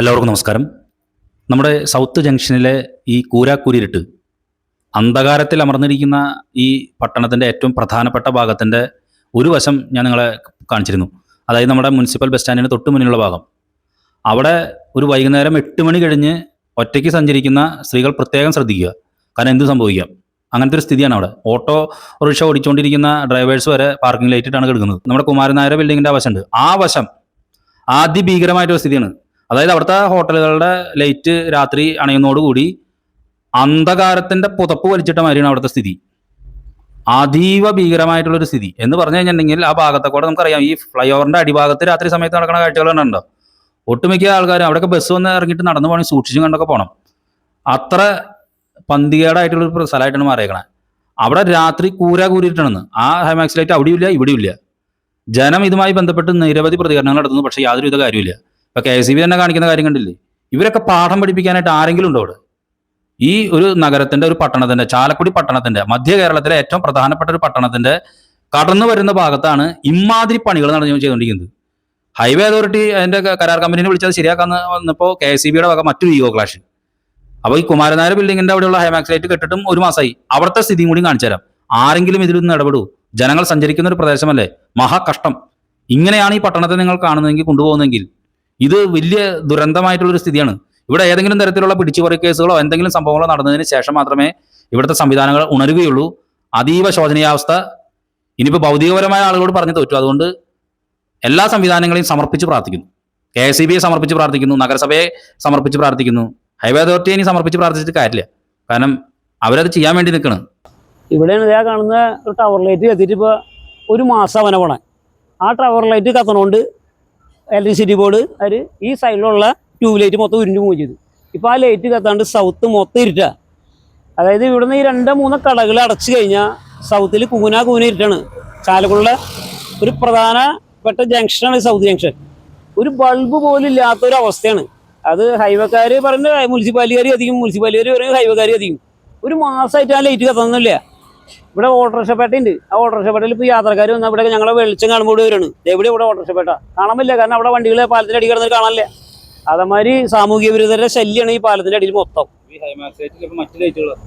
എല്ലാവർക്കും നമസ്കാരം. നമ്മുടെ സൗത്ത് ജംഗ്ഷനിലെ ഈ കൂരാക്കൂരിരുട്ട് അന്ധകാരത്തിൽ അമർന്നിരിക്കുന്ന ഈ പട്ടണത്തിന്റെ ഏറ്റവും പ്രധാനപ്പെട്ട ഭാഗത്തിന്റെ ഒരു വശം ഞാൻ നിങ്ങളെ കാണിച്ചിരുന്നു. അതായത് നമ്മുടെ മുനിസിപ്പൽ ബസ് സ്റ്റാൻഡിന് തൊട്ട് മുന്നിലുള്ള ഭാഗം. അവിടെ ഒരു വൈകുന്നേരം എട്ട് മണി കഴിഞ്ഞ് ഒറ്റയ്ക്ക് സഞ്ചരിക്കുന്ന സ്ത്രീകൾ പ്രത്യേകം ശ്രദ്ധിക്കുക. കാരണം എന്ത് സംഭവിക്കാം? അങ്ങനത്തെ ഒരു സ്ഥിതിയാണ് അവിടെ. ഓട്ടോ റിക്ഷ ഓടിച്ചുകൊണ്ടിരിക്കുന്ന ഡ്രൈവേഴ്സ് വരെ പാർക്കിംഗ് ലൈറ്റിട്ടാണ് കിടക്കുന്നത്. നമ്മുടെ കുമാരനായ ബിൽഡിങ്ങിന്റെ ബിൽഡിങ്ങിന്റെ വശമുണ്ട്. ആ വശം അതിഭീകരമായിട്ടൊരു സ്ഥിതിയാണ്. അതായത് അവിടുത്തെ ഹോട്ടലുകളുടെ ലൈറ്റ് രാത്രി അണയുന്നതോടുകൂടി അന്ധകാരത്തിന്റെ പുതപ്പ് വലിച്ചിട്ട മാതിരിയാണ് അവിടുത്തെ സ്ഥിതി. അതീവ ഭീകരമായിട്ടുള്ളൊരു സ്ഥിതി. എന്ന് പറഞ്ഞു കഴിഞ്ഞിട്ടുണ്ടെങ്കിൽ ആ ഭാഗത്തെ കൂടെ നമുക്കറിയാം ഈ ഫ്ലൈ ഓവറിന്റെ അടിഭാഗത്ത് രാത്രി സമയത്ത് നടക്കുന്ന കാഴ്ചകൾ ഉണ്ടോ ഒട്ടുമിക്ക ആൾക്കാരും അവിടെയൊക്കെ ബസ് വന്ന് ഇറങ്ങിയിട്ട് നടന്നു പോകണം സൂക്ഷിച്ചും കണ്ടൊക്കെ പോകണം. അത്ര പന്തികേടായിട്ടുള്ള ഒരു സ്ഥലമായിട്ടാണ് മാറിയേക്കണേ. അവിടെ രാത്രി കൂര കൂരിയിട്ടാണെന്ന്. ആ ഹൈമാക്സ് ലൈറ്റ് അവിടെയും ഇല്ല ഇവിടെയും ഇല്ല ജനം ഇതുമായി ബന്ധപ്പെട്ട് നിരവധി പ്രതികരണങ്ങൾ നടത്തുന്നു പക്ഷേ യാതൊരുവിധ കാര്യമില്ല ഇപ്പൊ കെ എസ് ഇ ബി തന്നെ കാണിക്കുന്ന കാര്യം കണ്ടില്ലേ? ഇവരൊക്കെ പാഠം പഠിപ്പിക്കാനായിട്ട് ആരെങ്കിലും ഉണ്ടോ അവിടെ? ഈ ഒരു നഗരത്തിന്റെ ഒരു പട്ടണത്തിന്റെ ചാലക്കുടി പട്ടണത്തിന്റെ മധ്യ കേരളത്തിലെ ഏറ്റവും പ്രധാനപ്പെട്ട ഒരു പട്ടണത്തിന്റെ കടന്നു വരുന്ന ഭാഗത്താണ് ഇമാതിരി പണികൾ നടന്നു ചെയ്തുകൊണ്ടിരിക്കുന്നത്. ഹൈവേ അതോറിറ്റി അതിന്റെ കരാർ കമ്പനിനെ വിളിച്ചത് ശരിയാക്കാന്ന് വന്നപ്പോൾ കെ എസ് ബിയുടെ വക മറ്റൊരു ഈഗോ ക്ലാഷ്. അപ്പോൾ ഈ കുമാരനായ ബിൽഡിങ്ങിന്റെ അവിടെയുള്ള ഹൈമാക്സ് ലൈറ്റ് കെട്ടിട്ടും ഒരു മാസമായി അവിടുത്തെ സ്ഥിതിയും കൂടി കാണിച്ചു തരാം. ആരെങ്കിലും ഇതിലൊന്നും ഇടപെടൂ. ജനങ്ങൾ സഞ്ചരിക്കുന്ന ഒരു പ്രദേശമല്ലേ? മഹാകഷ്ടം. ഇങ്ങനെയാണ് ഈ പട്ടണത്തെ നിങ്ങൾ കാണുന്നതെങ്കിൽ കൊണ്ടുപോകുന്നതെങ്കിൽ ഇത് വലിയ ദുരന്തമായിട്ടുള്ള ഒരു സ്ഥിതിയാണ്. ഇവിടെ ഏതെങ്കിലും തരത്തിലുള്ള പിടിച്ചുപറി കേസുകളോ എന്തെങ്കിലും സംഭവങ്ങളോ നടന്നതിന് ശേഷം മാത്രമേ ഇവിടുത്തെ സംവിധാനങ്ങൾ ഉണരുകയുള്ളൂ. അതീവ ശോചനീയാവസ്ഥ ഇനിയിപ്പോൾ ഭൗതികപരമായ ആളുകളോട് പറഞ്ഞു തോറ്റു. അതുകൊണ്ട് എല്ലാ സംവിധാനങ്ങളെയും സമർപ്പിച്ച് പ്രാർത്ഥിക്കുന്നു. കെ എസ് ബിയെ സമർപ്പിച്ച് പ്രാർത്ഥിക്കുന്നു. നഗരസഭയെ സമർപ്പിച്ച് പ്രാർത്ഥിക്കുന്നു. ഹൈവേ അതോറിറ്റിയെ ഇനി സമർപ്പിച്ച് പ്രാർത്ഥിച്ചിട്ട് കാര്യമില്ല. കാരണം അവരത് ചെയ്യാൻ വേണ്ടി നിൽക്കണം. ഇവിടെ ഇതാ കാണുന്ന ടവർ ലൈറ്റ് കത്തിയിട്ട് ഇപ്പോൾ ഒരു മാസം അവനവണ ആ ടവർ ലൈറ്റ് കത്തണോണ്ട് ഇലക്ട്രിസിറ്റി ബോർഡ് അവർ ഈ സൈഡിലുള്ള ട്യൂബ് ലൈറ്റ് മൊത്തം ഉരുണ്ടു പോവുകയും ചെയ്തു ഇപ്പോൾ ആ ലൈറ്റ് കത്താണ്ട് സൗത്ത് മൊത്തം ഇരുട്ടാ. അതായത് ഇവിടുന്ന് ഈ രണ്ടോ മൂന്നോ കടകൾ അടച്ചു കഴിഞ്ഞാൽ സൗത്തിൽ കൂന കൂന ഇരുട്ടാണ്. ചാലക്കുള്ള ഒരു പ്രധാനപ്പെട്ട ജംഗ്ഷനാണ് സൗത്ത് ജംഗ്ഷൻ ഒരു ബൾബ് പോലും ഇല്ലാത്ത ഒരു അവസ്ഥയാണ്. അത് ഹൈവേക്കാർ പറഞ്ഞ മുനിസിപ്പാലിക്കാർ അധികം മുനിസിപ്പാലിക്കാർ പറയുന്നത് ഹൈവേക്കാർ അധികം. ഒരു മാസമായിട്ട് ആ ലൈറ്റ് കത്തുന്നില്ല ഇവിടെ ഓട്ടോറിക്ഷ പേട്ടയുണ്ട് ആ ഓട്ടോറിക്ഷ പേട്ടയിൽ ഇപ്പോൾ യാത്രക്കാർ വന്നാൽ ഇവിടെ ഞങ്ങളെ വെളിച്ചം കാണുമ്പോൾ ഇവിടെ വരാണ്. എവിടെ ഇവിടെ ഓട്ടോറിക്ഷ പേട്ട കാണാൻ കാരണം അവിടെ വണ്ടികൾ പാലത്തിന്റെ അടി കിടന്നിട്ട് കാണാനില്ല. അതേമാതിരി സാമൂഹിക വിരുദ്ധരുടെ ശല്യമാണ് ഈ പാലത്തിന്റെ അടിയിൽ മൊത്തം.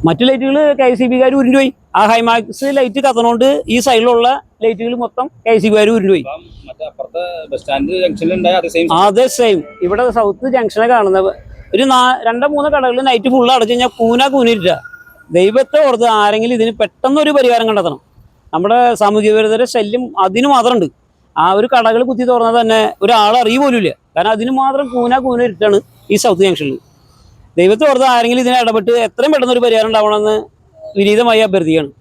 മറ്റു ലൈറ്റുകൾ കെ സി ബിക്കാർ ഉരുണ്ടുപോയി. ആ ഹൈമാക്സ് ലൈറ്റ് കത്തണോണ്ട് ഈ സൈഡിലുള്ള ലൈറ്റുകൾ മൊത്തം കെ സി ബിക്കാർ ഉരുണ്ടുപോയി. പോയി അതേ സെയിം ഇവിടെ സൗത്ത് ജംഗ്ഷനെ കാണുന്ന ഒരു രണ്ടോ മൂന്നോ കടകളിൽ നൈറ്റ് ഫുള്ള് അടച്ചു കഴിഞ്ഞാൽ കൂന കൂനിരിട്ട ദൈവത്തെ ഓർത്ത് ആരെങ്കിലും ഇതിന് പെട്ടെന്ന് ഒരു പരിഹാരം കണ്ടെത്തണം. നമ്മുടെ സാമൂഹ്യ വിരുദ്ധരുടെ ശല്യം അതിന് മാത്രമുണ്ട്. ആ ഒരു കടകൾ കുത്തി തുറന്നാൽ തന്നെ ഒരാൾ അറിയ പോലുമില്ല. കാരണം അതിന് മാത്രം കൂന കൂന ഇരുട്ടാണ് ഈ സൗത്ത് ജംഗ്ഷനിൽ ദൈവത്തെ ഓർത്ത് ആരെങ്കിലും ഇതിനെ ഇടപെട്ട് എത്രയും പെട്ടെന്ന് ഒരു പരിഹാരം ഉണ്ടാവണമെന്ന് വിനീതമായി അഭ്യർത്ഥിക്കുകയാണ്.